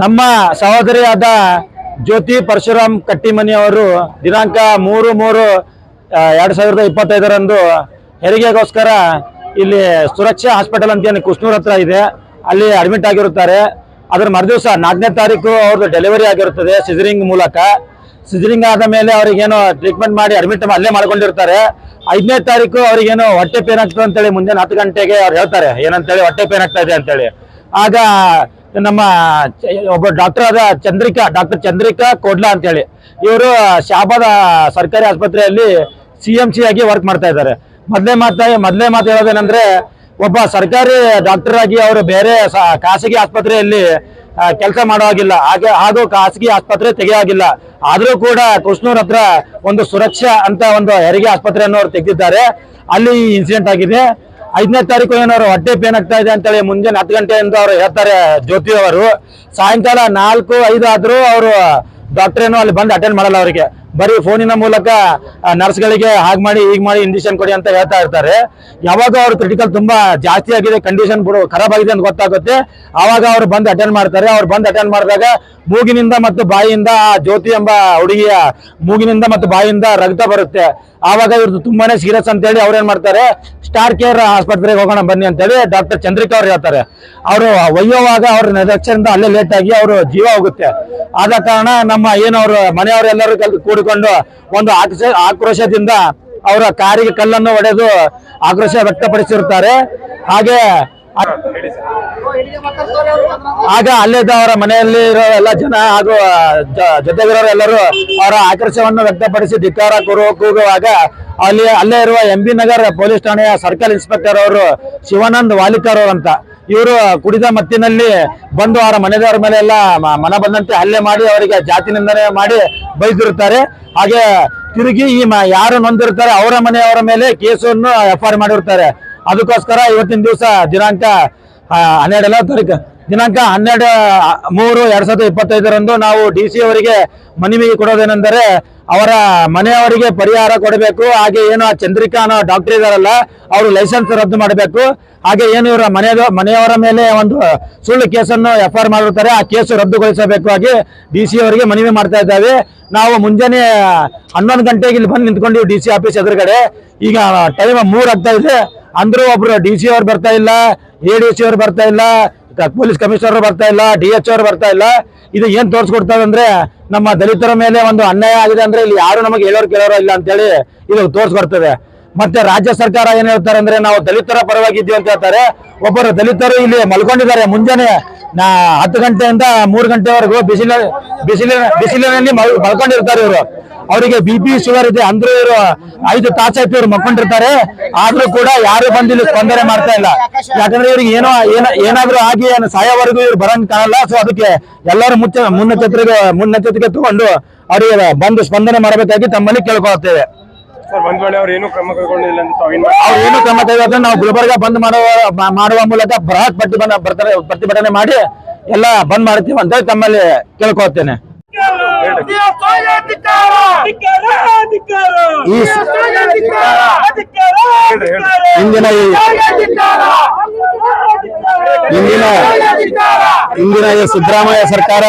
ನಮ್ಮ ಸಹೋದರಿಯಾದ ಜ್ಯೋತಿ ಪರಶುರಾಮ್ ಕಟ್ಟಿಮನಿ ಅವರು ದಿನಾಂಕ ಮೂರು ಮೂರು ಎರಡು ಸಾವಿರದ ಇಪ್ಪತ್ತೈದರಂದು ಹೆರಿಗೆಗೋಸ್ಕರ ಇಲ್ಲಿ ಸುರಕ್ಷಾ ಹಾಸ್ಪಿಟಲ್ ಅಂತ ಏನು ಕುಸ್ನೂರ್ ಹತ್ರ ಇದೆ. ಅಲ್ಲಿ ಅಡ್ಮಿಟ್ ಆಗಿರುತ್ತಾರೆ. ಅದರ ಮರುದಿವಸ ನಾಲ್ಕನೇ ತಾರೀಕು ಅವ್ರದ್ದು ಡೆಲಿವರಿ ಆಗಿರುತ್ತದೆ ಸಿಜರಿಂಗ್ ಮೂಲಕ. ಸಿಜರಿಂಗ್ ಆದ ಮೇಲೆ ಅವ್ರಿಗೇನು ಟ್ರೀಟ್ಮೆಂಟ್ ಮಾಡಿ ಅಡ್ಮಿಟ್ ಅಲ್ಲೇ ಮಾಡ್ಕೊಂಡಿರ್ತಾರೆ. ಐದನೇ ತಾರೀಕು ಅವ್ರಿಗೇನು ಹೊಟ್ಟೆ ಪೇನ್ ಆಗ್ತದೆ ಅಂತೇಳಿ ಮುಂಜಾನೆ ಹತ್ತು ಗಂಟೆಗೆ ಅವ್ರು ಹೇಳ್ತಾರೆ. ಏನಂತೇಳಿ ಹೊಟ್ಟೆ ಪೇನ್ ಆಗ್ತಾ ಇದೆ ಅಂತೇಳಿ. ಆಗ ನಮ್ಮ ಒಬ್ಬ ಡಾಕ್ಟರ್ ಆದ ಚಂದ್ರಿಕಾ ಡಾಕ್ಟರ್ ಚಂದ್ರಿಕಾ ಕೋಡ್ಲಾ ಅಂತೇಳಿ. ಇವರು ಶಾಬಾದ ಸರ್ಕಾರಿ ಆಸ್ಪತ್ರೆಯಲ್ಲಿ ಸಿ ಸಿ ಆಗಿ ವರ್ಕ್ ಮಾಡ್ತಾ ಇದ್ದಾರೆ. ಮೊದಲೇ ಮಾತ, ಮೊದಲೇ ಮಾತು ಹೇಳೋದೇನೆಂದ್ರೆ, ಒಬ್ಬ ಸರ್ಕಾರಿ ಡಾಕ್ಟರ್ ಆಗಿ ಅವರು ಬೇರೆ ಖಾಸಗಿ ಆಸ್ಪತ್ರೆಯಲ್ಲಿ ಕೆಲಸ ಮಾಡೋ ಮಾಡುವಾಗಿಲ್ಲ ಹಾಗೆ, ಹಾಗೂ ಖಾಸಗಿ ಆಸ್ಪತ್ರೆ ತೆಗೆಯಾಗಿಲ್ಲ ಆದರೂ ಕೂಡ ಕೃಷ್ಣೂರ್ ಹತ್ರ ಒಂದು ಸುರಕ್ಷಾ ಅಂತ ಒಂದು ಹೆರಿಗೆ ಆಸ್ಪತ್ರೆಯನ್ನು ಅವ್ರು ತೆಗೆದಿದ್ದಾರೆ. ಅಲ್ಲಿ ಇನ್ಸಿಡೆಂಟ್ ಆಗಿದೆ. ಐದನೇ ತಾರೀಕು ಏನಾದ್ರು ಹೊಟ್ಟೆ ಪೇನ್ ಆಗ್ತಾ ಇದೆ ಅಂತೇಳಿ ಮುಂಜಾನೆ ಹತ್ತು ಗಂಟೆಯಿಂದ ಅವರು ಹೇಳ್ತಾರೆ ಜ್ಯೋತಿ ಅವರು. ಸಾಯಂಕಾಲ ನಾಲ್ಕು ಐದು ಆದ್ರೂ ಅವರು ಡಾಕ್ಟರ್ ಏನೋ ಅಲ್ಲಿ ಬಂದು ಅಟೆಂಡ್ ಮಾಡಲ್ಲ ಅವರಿಗೆ. ಬರೀ ಫೋನಿನ ಮೂಲಕ ನರ್ಸ್ಗಳಿಗೆ ಹಾಗೆ ಮಾಡಿ, ಹೀಗೆ ಮಾಡಿ ಇಂಜೆಕ್ಷನ್ ಕೊಡಿ ಅಂತ ಹೇಳ್ತಾ ಇರ್ತಾರೆ. ಯಾವಾಗ ಅವ್ರ ಕ್ರಿಟಿಕಲ್ ತುಂಬಾ ಜಾಸ್ತಿ ಆಗಿದೆ ಕಂಡೀಷನ್ ಖರಾಬ್ ಆಗಿದೆ ಅಂತ ಗೊತ್ತಾಗುತ್ತೆ. ಆವಾಗ ಅವ್ರು ಬಂದು ಅಟೆಂಡ್ ಮಾಡ್ತಾರೆ. ಅವ್ರು ಬಂದು ಅಟೆಂಡ್ ಮಾಡಿದಾಗ ಮೂಗಿನಿಂದ ಮತ್ತು ಬಾಯಿಯಿಂದ ಜ್ಯೋತಿ ಎಂಬ ಹುಡುಗಿಯ ಮೂಗಿನಿಂದ ಮತ್ತು ಬಾಯಿಯಿಂದ ರಕ್ತ ಬರುತ್ತೆ. ಆವಾಗ ಇವ್ರದ್ದು ತುಂಬಾನೇ ಸೀರಿಯಸ್ ಅಂತೇಳಿ ಅವ್ರು ಏನ್ ಮಾಡ್ತಾರೆ ಸ್ಟಾರ್ ಕೇರ್ ಆಸ್ಪತ್ರೆಗೆ ಹೋಗೋಣ ಬನ್ನಿ ಅಂತೇಳಿ ಡಾಕ್ಟರ್ ಚಂದ್ರಿಕಾ ಅವ್ರು ಹೇಳ್ತಾರೆ. ಅವರು ಒಯ್ಯೋವಾಗ ಅವ್ರ ನಿರ್ಲಕ್ಷ್ಯದಿಂದ ಅಲ್ಲೇ ಲೇಟ್ ಆಗಿ ಅವರು ಜೀವ ಹೋಗುತ್ತೆ. ಆದ ಕಾರಣ ನಮ್ಮ ಏನು ಅವರು ಮನೆಯವರೆಲ್ಲರೂ ಕಲ್ ಕೂಡಿಕೊಂಡು ಒಂದು ಆಕ್ರೋಶ ಆಕ್ರೋಶದಿಂದ ಅವರ ಕಾರಿಗೆ ಕಲ್ಲನ್ನು ಒಡೆದು ಆಕ್ರೋಶ ವ್ಯಕ್ತಪಡಿಸಿರುತ್ತಾರೆ. ಹಾಗೆ ಆಗ ಅಲ್ಲಿದ್ದ ಅವರ ಮನೆಯಲ್ಲಿ ಇರೋ ಎಲ್ಲ ಜನ ಹಾಗೂ ಜೊತೆಗಿರೋರು ಎಲ್ಲರೂ ಅವರ ಆಕ್ರೋಶವನ್ನು ವ್ಯಕ್ತಪಡಿಸಿ ಧಿಕ್ಕಾರ ಕೂರು ಕೂಗುವಾಗ ಅಲ್ಲಿ, ಅಲ್ಲೇ ಇರುವ ಎಂ ಬಿ ನಗರ್ ಪೊಲೀಸ್ ಠಾಣೆಯ ಸರ್ಕಲ್ ಇನ್ಸ್ಪೆಕ್ಟರ್ ಅವರು ಶಿವಾನಂದ್ ವಾಲಿಕರ್ ಅಂತ ಇವರು ಕುಡಿದ ಮತ್ತಿನಲ್ಲಿ ಬಂದು ಅವರ ಮನೆದವರ ಮೇಲೆ ಎಲ್ಲ ಮನ ಬಂದಂತೆ ಹಲ್ಲೆ ಮಾಡಿ ಅವರಿಗೆ ಜಾತಿ ನಿಂದನೆ ಮಾಡಿ ಬೈದಿರುತ್ತಾರೆ. ಹಾಗೆ ತಿರುಗಿ ಈ ಯಾರು ನೊಂದಿರ್ತಾರೆ ಅವರ ಮನೆಯವರ ಮೇಲೆ ಕೇಸನ್ನು ಎಫ್ ಮಾಡಿರ್ತಾರೆ ಅದಕ್ಕೋಸ್ಕರ ಇವತ್ತಿನ ದಿವಸ ದಿನಾಂಕ ಆ, ಹನ್ನೆರಡಲ್ಲ ತಾರೀಕು. ದಿನಾಂಕ ಹನ್ನೆರಡು, ಮೂರು, ಎರಡ್ ಸಾವಿರದ ಇಪ್ಪತ್ತೈದರಂದು ನಾವು ಡಿ ಸಿ ಅವರಿಗೆ ಮನವಿ ಕೊಡೋದೇನೆಂದರೆ ಅವರ ಮನೆಯವರಿಗೆ ಪರಿಹಾರ ಕೊಡಬೇಕು. ಹಾಗೆ ಏನು ಆ ಚಂದ್ರಿಕಾ ಅನ್ನೋ ಡಾಕ್ಟರ್ ಇದಾರಲ್ಲ, ಅವರು ಲೈಸೆನ್ಸ್ ರದ್ದು ಮಾಡಬೇಕು. ಹಾಗೆ ಏನು ಇವರ ಮನೆಯ ಮನೆಯವರ ಮೇಲೆ ಒಂದು ಸುಳ್ಳು ಕೇಸನ್ನು ಎಫ್ ಆರ್ ಮಾಡಿರ್ತಾರೆ, ಆ ಕೇಸು ರದ್ದುಗೊಳಿಸಬೇಕು ಹಾಗೆ ಡಿ ಸಿ ಅವರಿಗೆ ಮನವಿ ಮಾಡ್ತಾ ಇದ್ದಾವೆ. ನಾವು ಮುಂಜಾನೆ ಹನ್ನೊಂದು ಗಂಟೆಗೆ ಇಲ್ಲಿ ಬಂದು ನಿಂತ್ಕೊಂಡಿವಿ ಡಿ ಸಿ ಆಫೀಸ್ ಎದುರುಗಡೆ. ಈಗ ಟೈಮ್ ಮೂರು ಆಗ್ತಾ ಇದೆ. ಅಂದ್ರೂ ಒಬ್ರು ಡಿ ಸಿ ಅವ್ರು ಬರ್ತಾ ಇಲ್ಲ. ಎ ಡಿ ಸಿ ಅವ್ರು ಬರ್ತಾ ಇಲ್ಲ ಪೊಲೀಸ್ ಕಮಿಷನರ್ ಬರ್ತಾ ಇಲ್ಲ ಡಿ ಎಚ್ ಅವರು ಬರ್ತಾ ಇಲ್ಲ. ಇದು ಏನ್ ತೋರಿಸ್ಕೊಡ್ತದೆ ಅಂದ್ರೆ ನಮ್ಮ ದಲಿತರ ಮೇಲೆ ಒಂದು ಅನ್ಯಾಯ ಆಗಿದೆ ಅಂದ್ರೆ ಇಲ್ಲಿ ಯಾರು ನಮಗೆ ಹೇಳೋರು ಕೇಳೋರು ಇಲ್ಲ ಅಂತೇಳಿ ಇದು ತೋರಿಸ್ಕೊಡ್ತದೆ. ಮತ್ತೆ ರಾಜ್ಯ ಸರ್ಕಾರ ಏನ್ ಹೇಳ್ತಾರೆ ಅಂದ್ರೆ ನಾವು ದಲಿತರ ಪರವಾಗಿದ್ದೀವಿ ಅಂತ ಹೇಳ್ತಾರೆ. ಒಬ್ಬರು ದಲಿತರು ಇಲ್ಲಿ ಮಲ್ಕೊಂಡಿದ್ದಾರೆ ಮುಂಜಾನೆ. ನಾ ಹತ್ತು ಗಂಟೆಯಿಂದ ಮೂರು ಗಂಟೆವರೆಗೂ ಬಿಸಿಲ ಬಿಸಿಲಿನ ಬಿಸಿಲಿನಲ್ಲಿ ಮಲ್- ಮಲ್ಕೊಂಡಿರ್ತಾರೆ ಇವರು. ಅವರಿಗೆ ಬಿ ಪಿ ಶುಗರ್ ಇದೆ ಅಂದ್ರೆ ಇವರು ಐದು ತಾಸಾಯ್ತು ಇವ್ರು ಮಕ್ಕೊಂಡಿರ್ತಾರೆ ಆದ್ರೂ ಕೂಡ ಯಾರು ಬಂದಿಲ್ಲ ಸ್ಪಂದನೆ ಮಾಡ್ತಾ ಇಲ್ಲ. ಯಾಕಂದ್ರೆ ಇವ್ರಿಗೆ ಏನೋ, ಏನ- ಏನಾದ್ರೂ ಆಗಿ ಏನು ಸಾಯೋವರೆಗೂ ಇವ್ರು ಬರಂಗ್ ಕಾಣಲ್ಲ. ಸೊ ಅದಕ್ಕೆ ಎಲ್ಲರೂ ಮುಚ್ಚ, ಮುನ್ನೆಚ್ಚರಿಕೆ ಮುನ್ನೆಚ್ಚರಿಕೆ ತಗೊಂಡು ಅವರಿಗೆ ಬಂದು ಸ್ಪಂದನೆ ಮಾಡಬೇಕಾಗಿ ತಮ್ಮಲ್ಲಿ ಕೇಳ್ಕೊಳ್ತೇವೆ. ಏನು ಕ್ರಮ ಕೈಗೊಂಡಿಲ್ಲ ನಾವು ಗುಲ್ಬರ್ಗ ಬಂದ್ ಮಾಡುವ ಮಾಡುವ ಮೂಲಕ ಬೃಹತ್ ಪ್ರತಿಭಟನೆ ಬರ್ತಾರೆ, ಪ್ರತಿಭಟನೆ ಮಾಡಿ ಎಲ್ಲ ಬಂದ್ ಮಾಡ್ತೀವಿ ಅಂತ ತಮ್ಮಲ್ಲಿ ಕೇಳ್ಕೊತೇನೆ ಇಂದಿನ ಈ ಇಂದಿನ ಇಂದಿನ ಈ ಸಿದ್ದರಾಮಯ್ಯ ಸರ್ಕಾರ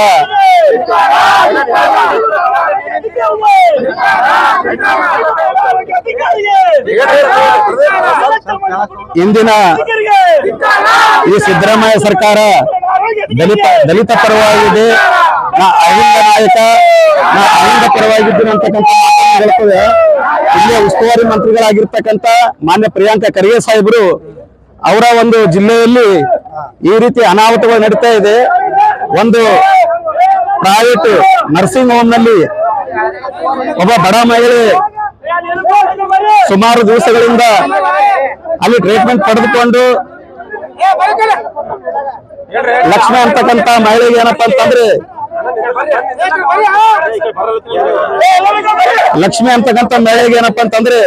ಇಂದಿನ ಈ ಸಿದ್ದರಾಮಯ್ಯ ಸರ್ಕಾರ ದಲಿತ ದಲಿತ ಪರವಾಗಿದೆ. ನಾ ಅಹಿಂದ ನಾಯಕ, ನಾ ಅಹಿಂದ ಪರವಾಗಿದ್ದೀನಿ ಅಂತಕ್ಕಂಥ ಇಲ್ಲಿಯ ಉಸ್ತುವಾರಿ ಮಂತ್ರಿಗಳಾಗಿರ್ತಕ್ಕಂಥ ಮಾನ್ಯ ಪ್ರಿಯಾಂಕ ಖರ್ಗೆ ಸಾಹೇಬರು ಅವರ ಒಂದು ಜಿಲ್ಲೆಯಲ್ಲಿ ಈ ರೀತಿ ಅನಾಹುತಗಳು ನಡೀತಾ ಇದೆ. ಒಂದು ಪ್ರೈವೇಟ್ ನರ್ಸಿಂಗ್ ಹೋಮ್ನಲ್ಲಿ ಒಬ್ಬ ಬಡ ಮಹಿಳೆ ಸುಮಾರು ದಿವಸಗಳಿಂದ ಅಲ್ಲಿ ಟ್ರೀಟ್ಮೆಂಟ್ ಪಡೆದುಕೊಂಡು ಲಕ್ಷ್ಮಿ ಅಂತಕ್ಕಂತ ಮಹಿಳೆಗೆ ಏನಪ್ಪಾ ಅಂತಂದ್ರೆ ಲಕ್ಷ್ಮಿ ಅಂತಕ್ಕಂತ ಮಹಿಳೆಗೆ ಏನಪ್ಪಾ ಅಂತಂದ್ರೆ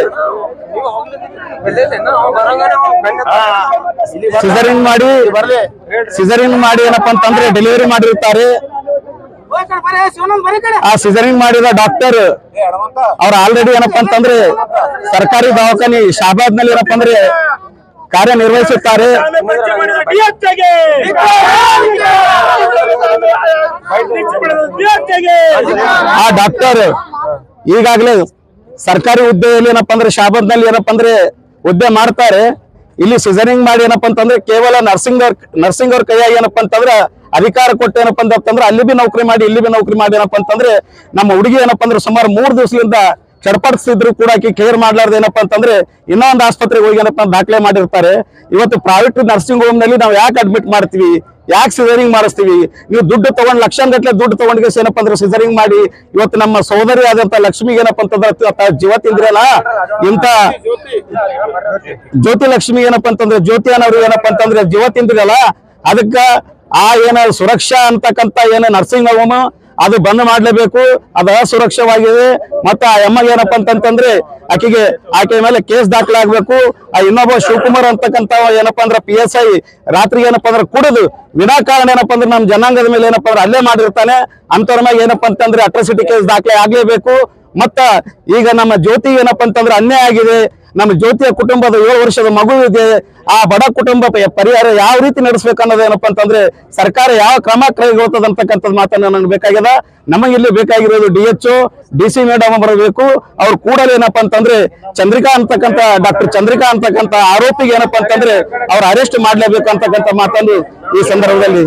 ಸಿಸರಿಂಗ್ ಮಾಡಿ ಸಿಸರಿಂಗ್ ಮಾಡಿ ಏನಪ್ಪಾ ಅಂತಂದ್ರೆ ಡೆಲಿವರಿ ಮಾಡಿರ್ತಾರೆ ಆ ಸಿಸರಿಂಗ್ ಮಾಡಿದ ಡಾಕ್ಟರ್ ಅವ್ರು ಆಲ್ರೆಡಿ ಏನಪ್ಪಾ ಅಂತಂದ್ರೆ ಸರ್ಕಾರಿ ದವಾಖಾನೆ ಶಾಬಾದ್ನಲ್ಲಿ ಏನಪ್ಪಾ ಅಂದ್ರೆ ಕಾರ್ಯನಿರ್ವಹಿಸುತ್ತಾರೆ. ಆ ಡಾಕ್ಟರ್ ಈಗಾಗಲೇ ಸರ್ಕಾರಿ ಹುದ್ದೆಯಲ್ಲಿ ಏನಪ್ಪಾ ಅಂದ್ರೆ ಶಾಬಾದ್ನಲ್ಲಿ ಏನಪ್ಪಾ ಅಂದ್ರೆ ಹುದ್ದೆ ಮಾಡ್ತಾರೆ. ಇಲ್ಲಿ ಸಿಸರಿಂಗ್ ಮಾಡಿ ಏನಪ್ಪಾ ಅಂತಂದ್ರೆ ಕೇವಲ ನರ್ಸಿಂಗ್ ಅವ್ರ ನರ್ಸಿಂಗ್ ಅವ್ರ ಕೈಯಾಗಿ ಏನಪ್ಪಾ ಅಂತಂದ್ರೆ ಅಧಿಕಾರ ಕೊಟ್ಟು ಏನಪ್ಪಾ ಅಂತಂದ್ರೆ ಅಲ್ಲಿ ಬಿ ನೌಕರಿ ಮಾಡಿ, ಇಲ್ಲಿ ಬಿ ನೌಕರಿ ಮಾಡಿ ಏನಪ್ಪ ಅಂತಂದ್ರೆ ನಮ್ಮ ಹುಡುಗಿ ಏನಪ್ಪ ಅಂದ್ರೆ ಸುಮಾರು ಮೂರು ದಿವಸದಿಂದ ಚಡಪಡಿಸ್ತಿದ್ರು ಕೂಡ ಆಕಿ ಕೇರ್ ಮಾಡ್ಲಾರ್ದು ಏನಪ್ಪಾ ಅಂತಂದ್ರೆ ಇನ್ನೊಂದು ಆಸ್ಪತ್ರೆಗೆ ಹೋಗಿ ಏನಪ್ಪ ದಾಖಲೆ ಮಾಡಿರ್ತಾರೆ. ಇವತ್ತು ಪ್ರೈವೇಟ್ ನರ್ಸಿಂಗ್ ಹೋಮ್ನಲ್ಲಿ ನಾವು ಯಾಕೆ ಅಡ್ಮಿಟ್ ಮಾಡ್ತೀವಿ? ಯಾಕೆ ಸಿಸರಿಂಗ್ ಮಾಡಿಸ್ತೀವಿ? ನೀವು ದುಡ್ಡು ತಗೊಂಡ್ ಲಕ್ಷಾನ್ಗಟ್ಲೆ ದುಡ್ಡು ತಗೊಂಡ್ಗೆ ಏನಪ್ಪ ಅಂದ್ರೆ ಸಿಸರಿಂಗ್ ಮಾಡಿ, ಇವತ್ತು ನಮ್ಮ ಸೋದರಿ ಆದಂತ ಲಕ್ಷ್ಮಿಗೆ ಏನಪ್ಪಾ ಅಂತಂದ್ರೆ ಜೀವ ತಿಂದ್ರಲ್ಲ ಇಂತ ಜ್ಯೋತಿ ಲಕ್ಷ್ಮಿ ಏನಪ್ಪ ಅಂತಂದ್ರೆ ಜ್ಯೋತಿ ಅನ್ನೋರು ಏನಪ್ಪ ಅಂತಂದ್ರೆ ಜೀವ ತಿಂದ್ರಲ್ಲ ಅದಕ್ಕ ಆ ಏನ ಸುರಕ್ಷಾ ಅಂತಕ್ಕಂತ ಏನ ನರ್ಸಿಂಗ್ ಹೋಮ್ ಅದು ಬಂದ್ ಮಾಡ್ಲೇಬೇಕು, ಅದು ಅಸುರಕ್ಷವಾಗಿದೆ ಮತ್ತ ಆ ಎಮ್ಮ ಏನಪ್ಪ ಅಂತಂತಂದ್ರೆ, ಆಕೆಗೆ ಆಕೆ ಮೇಲೆ ಕೇಸ್ ದಾಖಲಾಗಬೇಕು. ಆ ಇನ್ನೊಬ್ಬ ಶಿವಕುಮಾರ್ ಅಂತಕ್ಕಂತ ಏನಪ್ಪಾ ಅಂದ್ರೆ ಪಿ ಎಸ್ ಐ ರಾತ್ರಿ ಏನಪ್ಪಾ ಅಂದ್ರೆ ಕುಡಿದು ವಿನಾಕಾರಣ ಏನಪ್ಪಾ ಅಂದ್ರೆ ನಮ್ಮ ಜನಾಂಗದ ಮೇಲೆ ಏನಪ್ಪಾ ಅಂದ್ರೆ ಅಲ್ಲೇ ಮಾಡಿರ್ತಾನೆ. ಅಂತವ್ರ ಮ್ಯಾಗ ಏನಪ್ಪಾ ಅಂತಂದ್ರೆ ಅಟ್ರಾಸಿಟಿ ಕೇಸ್ ದಾಖಲೆ ಆಗ್ಲೇಬೇಕು. ಮತ್ತ ಈಗ ನಮ್ಮ ಜ್ಯೋತಿ ಏನಪ್ಪಾ ಅಂತಂದ್ರೆ ಅನ್ಯಾಯ ಆಗಿದೆ. ನಮ್ಮ ಜ್ಯೋತಿಯ ಕುಟುಂಬದ ಏಳು ವರ್ಷದ ಮಗುವಿಗೆ ಆ ಬಡ ಕುಟುಂಬ ಪರಿಹಾರ ಯಾವ ರೀತಿ ನಡೆಸ್ಬೇಕು ಅನ್ನೋದು ಏನಪ್ಪಾ ಅಂತಂದ್ರೆ ಸರ್ಕಾರ ಯಾವ ಕ್ರಮ ಕೈಗೊಳ್ತದ ಅಂತಕ್ಕಂಥದ್ದು ಮಾತನ್ನ ನನಗೆ ಬೇಕಾಗ್ಯದ. ನಮಗಿಲ್ಲಿ ಬೇಕಾಗಿರೋದು D H D C madam ಬರಬೇಕು. ಅವ್ರು ಕೂಡಲೇ ಏನಪ್ಪಾ ಅಂತಂದ್ರೆ ಚಂದ್ರಿಕಾ ಅಂತಕ್ಕಂಥ ಡಾಕ್ಟರ್ ಚಂದ್ರಿಕಾ ಅಂತಕ್ಕಂಥ ಆರೋಪಿಗೆ ಏನಪ್ಪಾ ಅಂತಂದ್ರೆ ಅವ್ರ ಅರೆಸ್ಟ್ ಮಾಡ್ಲೇಬೇಕು ಅಂತಕ್ಕಂಥ ಮಾತನ್ನು ಈ ಸಂದರ್ಭದಲ್ಲಿ